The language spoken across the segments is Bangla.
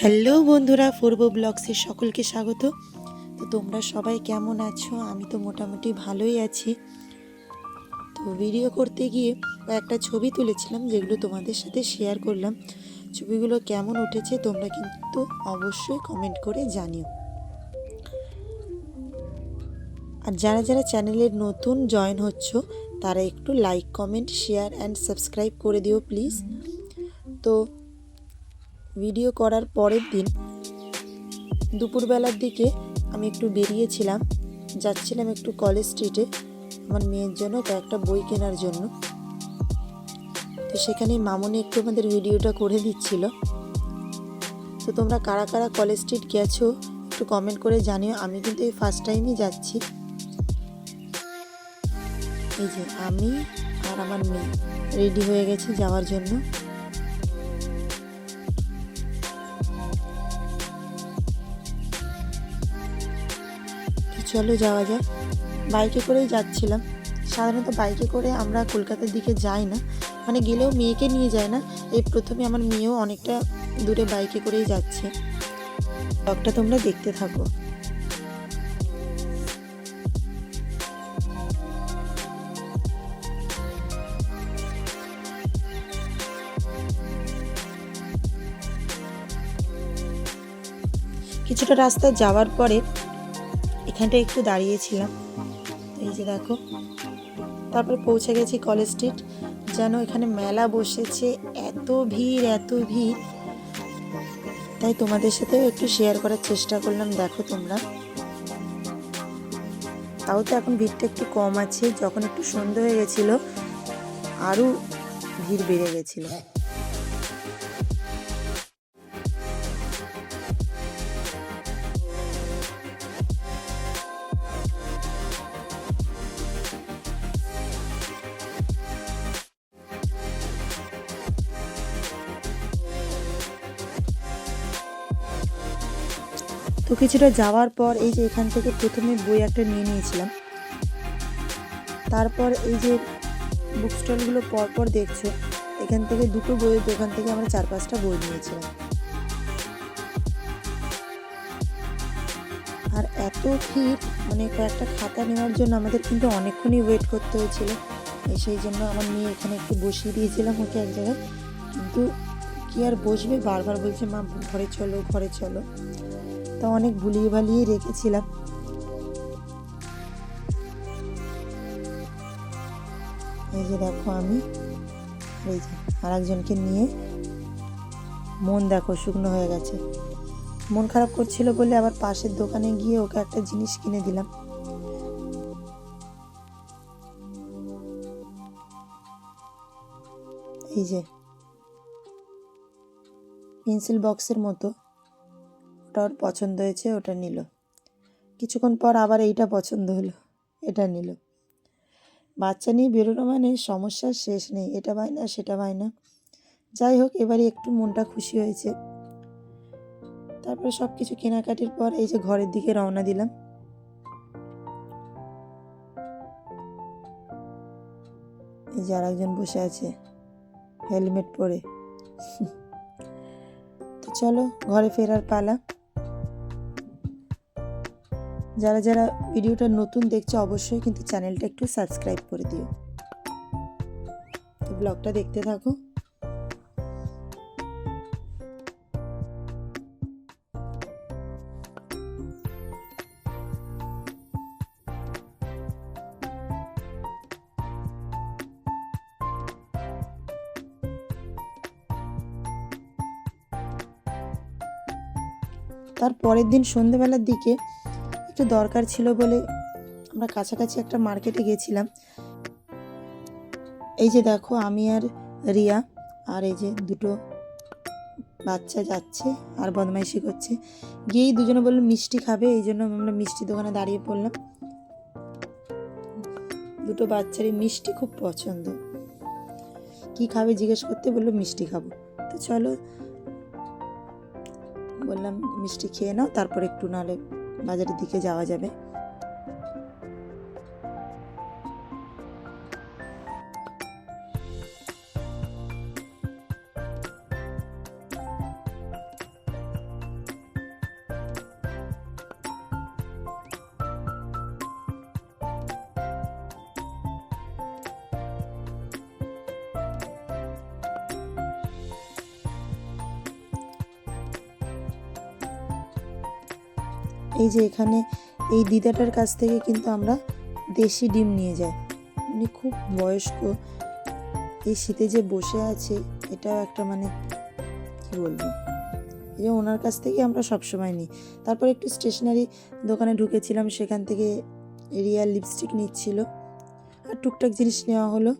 হ্যালো বন্ধুরা, পূর্ব ব্লগসের সকলকে স্বাগত। তো তোমরা সবাই কেমন আছো? আমি তো মোটামুটি ভালোই আছি। তো ভিডিও করতে গিয়ে একটা ছবি তুলেছিলাম, যেগুলো তোমাদের সাথে শেয়ার করলাম। ছবিগুলো কেমন উঠেছে তোমরা কিন্তু অবশ্যই কমেন্ট করে জানিও। আর যারা যারা চ্যানেলের নতুন জয়েন হচ্ছ, তারা একটু like comment share and subscribe করে দিও প্লিজ তো ভিডিও করার পরের দিন দুপুরবেলার দিকে আমি একটু বেরিয়েছিলাম। যাচ্ছিলাম একটু কলেজ স্ট্রিটে, আমার মেয়ের জন্য কয়েকটা বই কেনার জন্য। তো সেখানে মামনি একটু আমাদের ভিডিওটা করে দিচ্ছিল। তো তোমরা কারা কারা কলেজ স্ট্রিট গেছো একটু কমেন্ট করে জানিও। আমি কিন্তু এই ফার্স্ট টাইমই যাচ্ছি। এই যে আমি আর আমার মেয়ে রেডি হয়ে গেছি যাওয়ার জন্য। চলো যাওয়া যাক। বাইকে করেই যাচ্ছিলাম। সাধারণত বাইকে করে আমরা কলকাতার দিকে যাই না। মানে গেলেও মেয়েকে নিয়ে যায় না। এই প্রথমে আমার মেয়েও অনেকটা দূরে বাইকে করেই যাচ্ছে। ব্লগটা তোমরা দেখতে থাকো। কিছুটা রাস্তা যাওয়ার পরে এখানটা একটু দাঁড়িয়েছিলাম। এই যে দেখো। তারপর পৌঁছে গেছি কলেজ স্ট্রিট। যেন এখানে মেলা বসেছে। এত ভিড় এত ভিড়। তাই তোমাদের সাথেও একটু শেয়ার করার চেষ্টা করলাম। দেখো তোমরা। তাও তো এখন ভিড়টা একটু কম আছে। যখন একটু সন্ধে হয়ে গেছিল, আরও ভিড় বেড়ে গেছিল। তো কিছুটা যাওয়ার পর এই যে এখান থেকে প্রথমে বই একটা নিয়ে নিয়েছিলাম। তারপর এই যে বুক স্টলগুলো পরপর দেখছ, এখান থেকে দুটো বইয়ের দোকান থেকে আমরা চার পাঁচটা বই নিয়েছিলাম। আর এত ভিড় মানে কয়েকটা খাতা নেওয়ার জন্য আমাদের কিন্তু অনেকক্ষণই ওয়েট করতে হয়েছিল। সেই জন্য আমার মেয়ে এখানে একটু বসিয়ে দিয়েছিলাম ওকে এক জায়গায়। কিন্তু কি আর বসবে? বারবার বলছে, মা, ঘরে চলো ঘরে চলো। তা অনেক ভুলিয়ে ভালিয়ে রেখেছিলাম। এই যে দেখো আমি, এই যে আর একজনকে নিয়ে মন দেখো শুকনো হয়ে গেছে। মন খারাপ করছিল বলে আবার পাশের দোকানে গিয়ে ওকে একটা জিনিস কিনে দিলাম। এই যে পেন্সিল বক্সের মতো। ওটা ওর পছন্দ হয়েছে, ওটা নিল। কিছুক্ষণ পর আবার এইটা পছন্দ হলো, এটা নিল। বাচ্চা নিয়ে বেরোনো মানে সমস্যার শেষ নেই, এটা না, সেটা না। যাই হোক, এবারে একটু মনটা খুশি হয়েছে। তারপরে সব কিছু কেনাকাটির পর এই যে ঘরের দিকে রওনা দিলাম। এই যে আর একজন বসে আছে, হেলমেট পরে। তো চলো, ঘরে ফেরার পালা। যারা যারা ভিডিওটা নতুন দেখছে, অবশ্যই কিন্তু চ্যানেলটা একটু সাবস্ক্রাইব করে দিও। ব্লগটা দেখতে থাকো। তার পরের দিন সন্ধেবেলার দিকে একটু দরকার ছিল বলে আমরা কাছাকাছি একটা মার্কেটে গেছিলাম। এই যে দেখো, আমি আর রিয়া আর এই যে দুটো বাচ্চা যাচ্ছে আর বদমাইশি করছে। গিয়েই দুজনে বলল, মিষ্টি খাবে? এই জন্য আমরা মিষ্টি দোকানে দাঁড়িয়ে পড়লাম। দুটো বাচ্চারই মিষ্টি খুব পছন্দ। কি খাবে? জিজ্ঞেস করতে বলল, মিষ্টি খাব। তো চলো বললাম, মিষ্টি খেয়ে নাও, তারপর একটু নাহলে বাজারের দিকে যাওয়া যাবে। এই যে এখানে এই দিদাটার কাছ থেকে কিন্তু আমরা দেশি ডিম নিয়ে যাই। উনি খুব বয়স্ক। এই শীতে যে বসে আছে, এটাও একটা মানে কি বলব? এই যে ওনার কাছ থেকে আমরা সবসময় নিই। তারপর একটু স্টেশনারি দোকানে ঢুকেছিলাম, সেখান থেকে রিয়াল লিপস্টিক নিচ্ছিল। আর টুকটাক জিনিস নেওয়া হলো।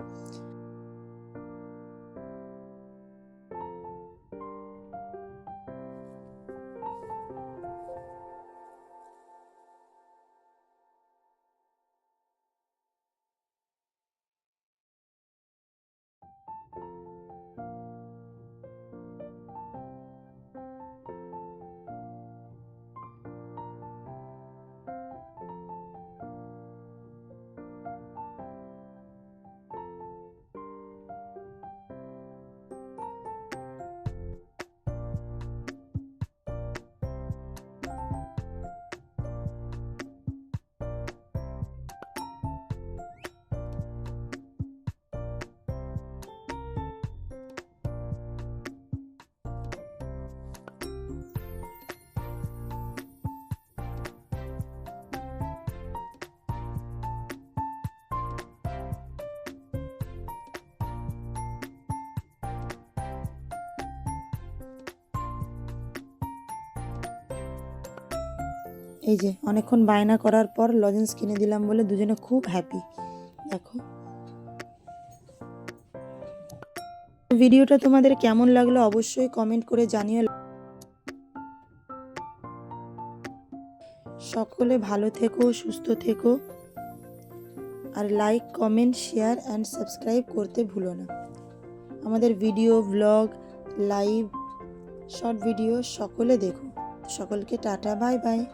এই যে, অনেকক্ষণ বায়না করার পর লজেন্স কিনে দিলাম বলে দুজনে খুব হ্যাপি দেখো। ভিডিওটা তোমাদের কেমন লাগল অবশ্যই কমেন্ট করে জানিও। সকলে ভালো থেকো, সুস্থ থেকো। আর like comment share and subscribe করতে ভুলো না। আমাদের video blog live short video সকলে দেখো। সকলকে টাটা বাই বাই